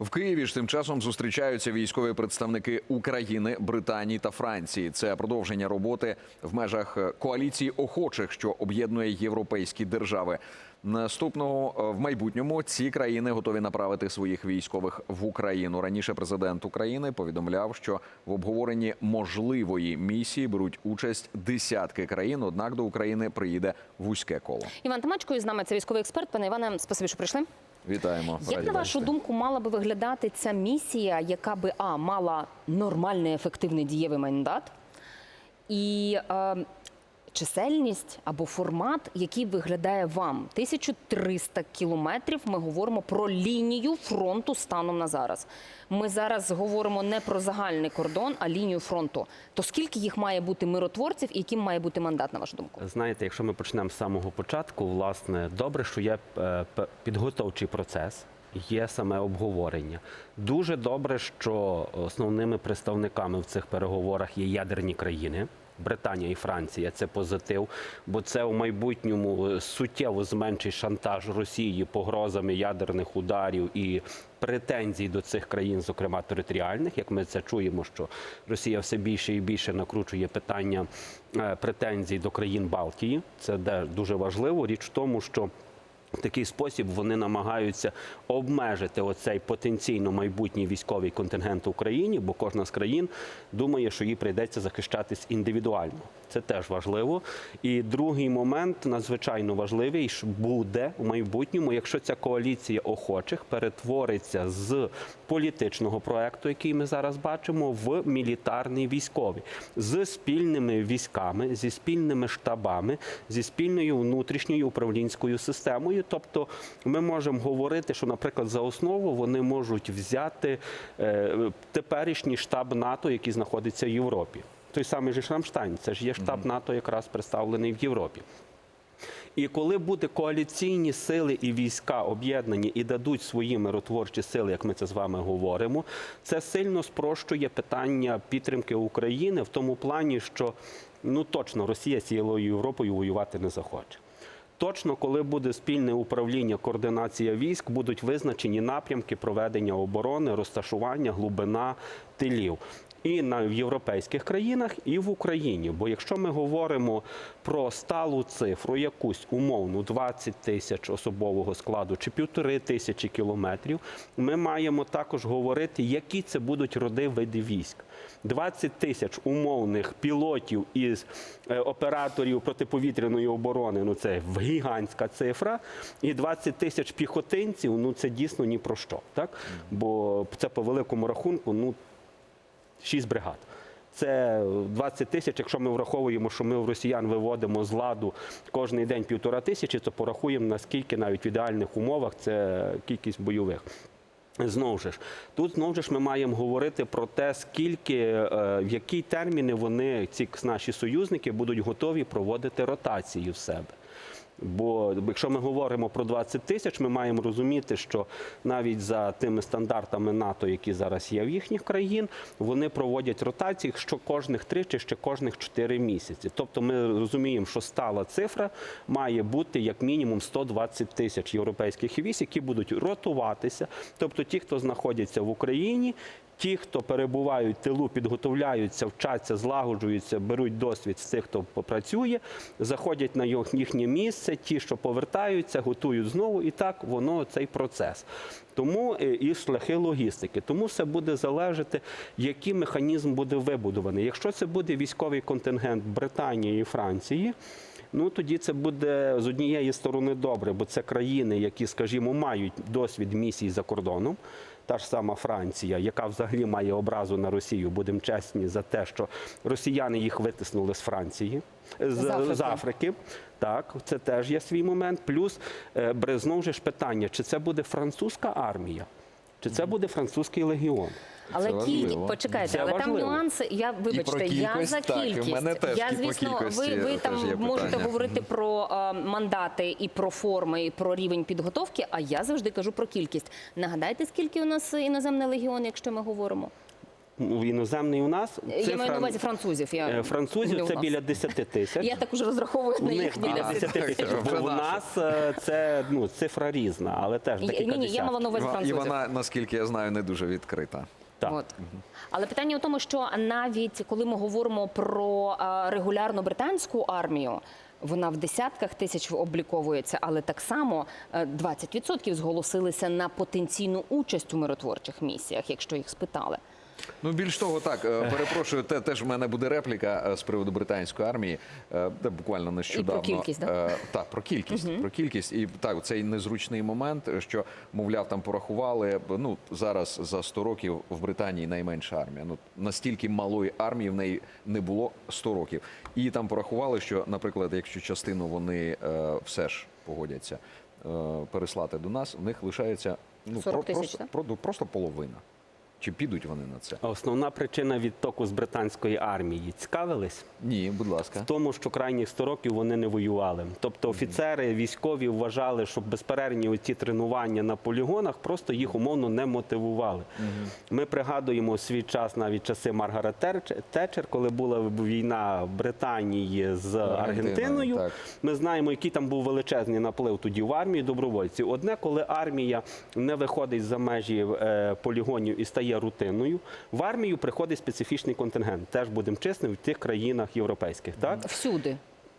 В Києві ж тим часом зустрічаються військові представники України, Британії та Франції. Це продовження роботи в межах е, коаліції охочих, що об'єднує європейські держави. Наступного е, в майбутньому ці країни готові направити своїх військових в Україну. Раніше президент України повідомляв, що в обговоренні можливої місії беруть участь десятки країн. Однак до України приїде вузьке коло. Іван Тамачко із нами це військовий експерт. Пане Іване, спасибі, що прийшли. Вітаємо. Як на вашу думку мала би виглядати ця місія, яка би а мала нормальний ефективний дієвий мандат і е, чисельність або формат, який виглядає вам 1300 кілометрів. Ми говоримо про лінію фронту станом на зараз. Ми зараз говоримо не про загальний кордон, а лінію фронту. То скільки їх має бути миротворців і яким має бути мандат, на вашу думку? Знаєте, якщо ми почнемо з самого початку, власне, добре, що є е, підготовчий процес. Є саме обговорення. Дуже добре, що основними представниками в цих переговорах є ядерні країни. Британія і Франція це позитив, бо це у майбутньому е, суттєво зменшить шантаж Росії погрозами ядерних ударів і претензій до цих країн, зокрема територіальних. Як ми це чуємо, що Росія все більше і більше накручує питання е, претензій до країн Балтії. Це де дуже важливо. Річ в тому, що в такий спосіб вони намагаються обмежити оцей потенційно майбутній військовий контингент Україні, бо кожна з країн думає, що їй прийдеться захищатись індивідуально. Це теж важливо. І другий момент надзвичайно важливий буде у майбутньому, якщо ця коаліція охочих перетвориться з політичного проекту, який ми зараз бачимо, в мілітарний військовий з спільними військами, зі спільними штабами, зі спільною внутрішньою управлінською системою. Тобто, ми можемо говорити, що, наприклад, за основу вони можуть взяти е, теперішній штаб НАТО, який знаходиться в Європі. Той самий же Шрамштайн, це ж є штаб НАТО, якраз представлений в Європі. І коли буде коаліційні сили і війська об'єднані і дадуть свої миротворчі сили, як ми це з вами говоримо, це сильно спрощує питання підтримки України в тому плані, що ну точно Росія з цілою Європою воювати не захоче. Точно, коли буде спільне управління, координація військ, будуть визначені напрямки проведення оборони, розташування, глибина тилів. І на в європейських країнах, і в Україні. Бо якщо ми говоримо про сталу цифру, якусь умовну 20 тисяч особового складу чи півтори тисячі кілометрів, ми маємо також говорити, які це будуть роди види військ. 20 тисяч умовних пілотів із е, операторів протиповітряної оборони. Ну це гігантська цифра. І 20 тисяч піхотинців. Ну це дійсно ні про що. Так бо це по великому рахунку. Ну 6 бригад. Це 20 тисяч. Якщо ми враховуємо, що ми в росіян виводимо з ладу кожний день півтора тисячі, то порахуємо наскільки навіть в ідеальних умовах це кількість бойових. Знову ж тут знову ж ми маємо говорити про те, скільки е, в які терміни вони, ці наші союзники, будуть готові проводити ротацію в себе. Бо якщо ми говоримо про 20 тисяч, ми маємо розуміти, що навіть за тими стандартами НАТО, які зараз є в їхніх країн, вони проводять ротації що кожних 3 чи ще кожних 4 місяці. Тобто ми розуміємо, що стала цифра має бути як мінімум 120 тисяч європейських військ, які будуть ротуватися. Тобто ті, хто знаходяться в Україні. Ті, хто перебувають в тилу, підготовляються, вчаться, злагоджуються, беруть досвід з тих, хто попрацює, заходять на їхнє місце, ті, що повертаються, готують знову, і так воно цей процес. Тому е, і шляхи логістики. Тому все буде залежати, який механізм буде вибудований. Якщо це буде військовий контингент Британії і Франції. Ну тоді це буде з однієї сторони добре, бо це країни, які, скажімо, мають досвід місій за кордоном. Та ж сама Франція, яка взагалі має образу на Росію, будемо чесні за те, що росіяни їх витиснули з Франції, з, З Африки. з Африки. Так, це теж є свій момент. Плюс е, же знову ж питання, чи це буде французька армія, чи це буде французький легіон. Але важливо. почекайте, Це але там важливо. нюанси. Я вибачте, я кількість, за так, і в кількість. мене теж я і звісно, кількості ви, ви теж там можете питання. говорити про е, мандати і про форми, і про рівень підготовки. А я завжди кажу про кількість. Нагадайте, скільки у нас іноземний легіон, якщо ми говоримо? Іноземний у нас. Я маю на увазі французів. Я Е, Французів це нас. біля 10 тисяч. Я також розраховую на їхній біля досвід. 10 тисяч. Бо у нас е, це ну, цифра різна, але теж Ні, декілька ні, я мала на увазі І вона, наскільки я знаю, не дуже відкрита. Так. От. Але питання в тому, що навіть коли ми говоримо про регулярну британську армію, вона в десятках тисяч обліковується, але так само е, 20% зголосилися на потенційну участь у миротворчих місіях, якщо їх спитали. Ну, більш того, так, е, перепрошую, те, теж в мене буде репліка е, з приводу британської армії, де буквально нещодавно. про кількість, да? Е, Так, про кількість. Про кількість. І так, цей незручний момент, що, мовляв, там порахували, ну, зараз за 100 років в Британії найменша армія. Ну, настільки малої армії в неї не було 100 років. І там порахували, що, наприклад, якщо частину вони все ж погодяться переслати до нас, в них лишається ну, 40 тисяч, просто, так? про- просто половина. Чи підуть вони на це? Основна причина відтоку з британської армії цікавились Ні, будь ласка. в тому, що крайніх 100 років вони не воювали. Тобто офіцери військові вважали, що безперервні оці тренування на полігонах просто їх умовно не мотивували. Ми пригадуємо свій час, навіть часи Маргарет Тетчер, коли була війна Британії з Аргентиною, Аргентиною. так. Ми знаємо, який там був величезний наплив тоді в армії добровольців. Одне, коли армія не виходить за межі е, полігонів і стає рутинною, в армію приходить специфічний контингент. Теж будемо чесними в тих країнах європейських. Так Всюди.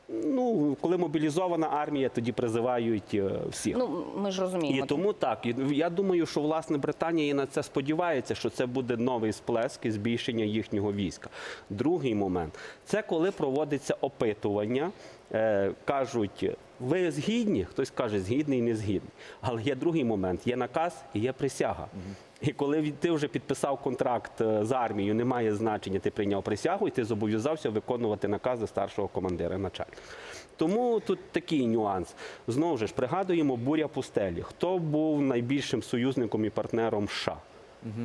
ну коли мобілізована армія, тоді призивають е, всіх. Ну ми ж розуміємо. І тому так, я думаю, що власне Британія і на це сподівається, що це буде новий сплеск і збільшення їхнього війська. Другий момент це коли проводиться опитування, кажуть. Ви згідні? Хтось каже, згідний, не згідний. Але є другий момент: є наказ і є присяга. І коли ти вже підписав контракт е, з армією, немає значення, ти прийняв присягу, і ти зобов'язався виконувати накази старшого командира начальника. Тому тут такий нюанс. Знову ж пригадуємо буря пустелі. Хто був найбільшим союзником і партнером США?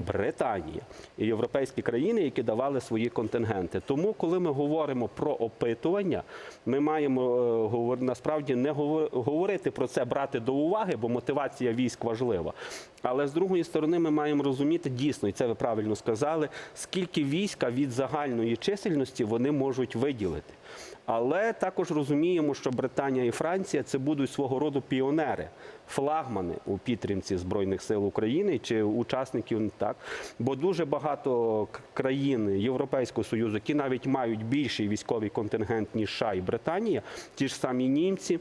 Британія і європейські країни, які давали свої контингенти. Тому, коли ми говоримо про опитування, ми маємо е, насправді не говорити про це, брати до уваги, бо мотивація військ важлива. Але з другої сторони, ми маємо розуміти дійсно, і це ви правильно сказали, скільки війська від загальної чисельності вони можуть виділити. Але також розуміємо, що Британія і Франція це будуть свого роду піонери, флагмани у підтримці Збройних сил України чи учасників так. Бо дуже багато країн Європейського Союзу, які навіть мають більший військовий контингент, ніж США і Британія, ті ж самі німці.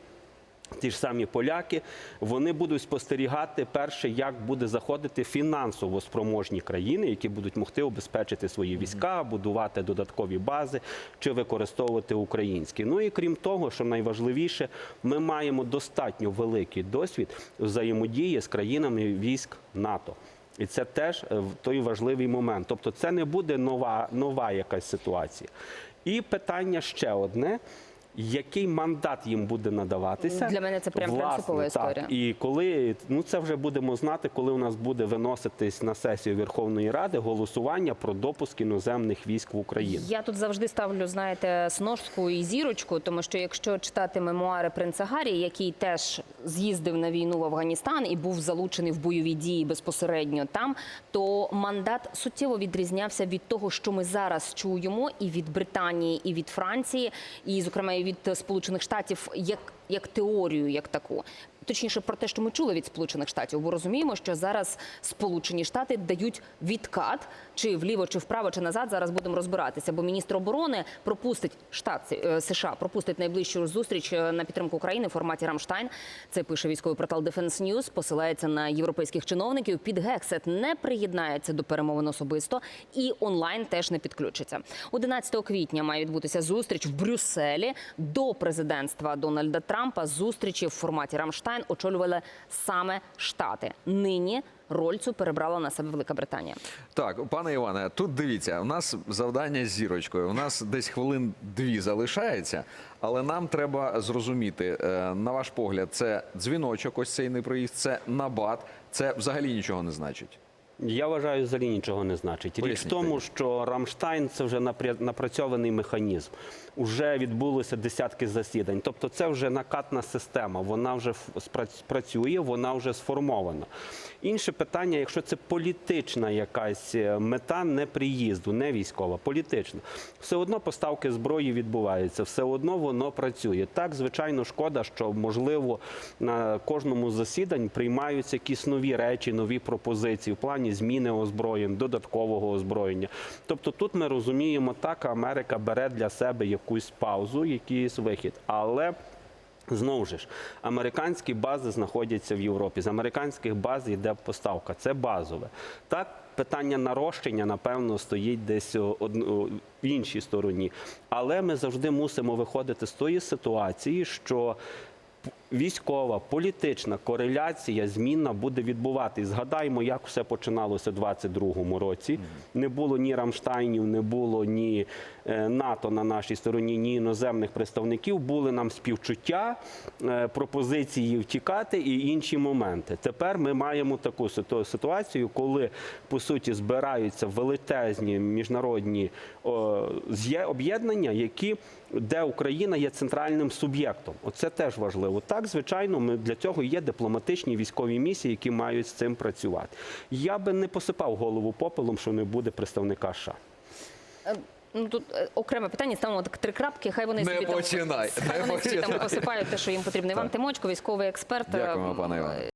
Ті ж самі поляки, вони будуть спостерігати перше, як буде заходити фінансово спроможні країни, які будуть могти обезпечити свої війська, будувати додаткові бази чи використовувати українські. Ну і крім того, що найважливіше, ми маємо достатньо великий досвід взаємодії з країнами військ НАТО. І це теж е, той важливий момент. Тобто, це не буде нова, нова якась ситуація. І питання ще одне. Який мандат їм буде надаватися? Для мене це прям принципова так. історія. І коли ну це вже будемо знати, коли у нас буде виноситись на сесію Верховної Ради голосування про допуск іноземних військ в Україну. Я тут завжди ставлю, знаєте, сножку і зірочку, тому що якщо читати мемуари принца Гаррі, який теж з'їздив на війну в Афганістан і був залучений в бойові дії безпосередньо там, то мандат суттєво відрізнявся від того, що ми зараз чуємо, і від Британії, і від Франції, і, зокрема, і від Сполучених Штатів, як, як теорію, як таку. Точніше, про те, що ми чули від Сполучених Штатів, бо розуміємо, що зараз Сполучені Штати дають відкат чи вліво, чи вправо, чи назад. Зараз будемо розбиратися. Бо міністр оборони пропустить штат е, США, пропустить найближчу зустріч е, на підтримку України в форматі Рамштайн. Це пише військовий портал Defense News, посилається на європейських чиновників. Під Гексет не приєднається до перемовин особисто і онлайн теж не підключиться. 11 квітня має відбутися зустріч в Брюсселі до президентства Дональда Трампа. Зустрічі в форматі Рамштайн очолювали саме Штати. Нині роль цю перебрала на себе Велика Британія. Так, пане Іване, тут дивіться, у нас завдання з зірочкою. У нас десь хвилин дві залишається, але нам треба зрозуміти, е, на ваш погляд, це дзвіночок, ось цей неприїзд, це набат, це взагалі нічого не значить. Я вважаю, взагалі нічого не значить. Річ в тому, що Рамштайн це вже напрацьований механізм. Уже відбулося десятки засідань. Тобто, це вже накатна система. Вона вже працює, вона вже сформована. Інше питання, якщо це політична якась е, мета не приїзду, не військова, політична, все одно поставки зброї відбуваються, все одно воно працює. Так, звичайно, шкода, що можливо на кожному з засідань приймаються якісь нові речі, нові пропозиції в плані зміни озброєнь, додаткового озброєння. Тобто тут ми розуміємо, так Америка бере для себе якусь паузу, якийсь вихід, але. Знову ж, американські бази знаходяться в Європі. З американських баз йде поставка. Це базове. Так, питання нарощення, напевно, стоїть десь в іншій стороні. Але ми завжди мусимо виходити з тої ситуації, що військова, політична кореляція змінна буде відбуватись. Згадаймо, як все починалося в 22-му році. Не було ні Рамштайнів, не було ні е, НАТО на нашій стороні, ні іноземних представників. Були нам співчуття, е, пропозиції втікати і інші моменти. Тепер ми маємо таку ситуацію, коли по суті збираються величезні міжнародні об'єднання, які де Україна є центральним суб'єктом. Оце теж важливо. Так, звичайно, ми для цього є дипломатичні військові місії, які мають з цим працювати. Я би не посипав голову попелом, що не буде представника США. Ну тут е, окреме питання, ставимо так три крапки. Хай вони Не собі починай, там, хай не вони собі там посипають те, що їм потрібно. Іван Тимочко, військовий експерт. Дякуємо, Е, пане Іване.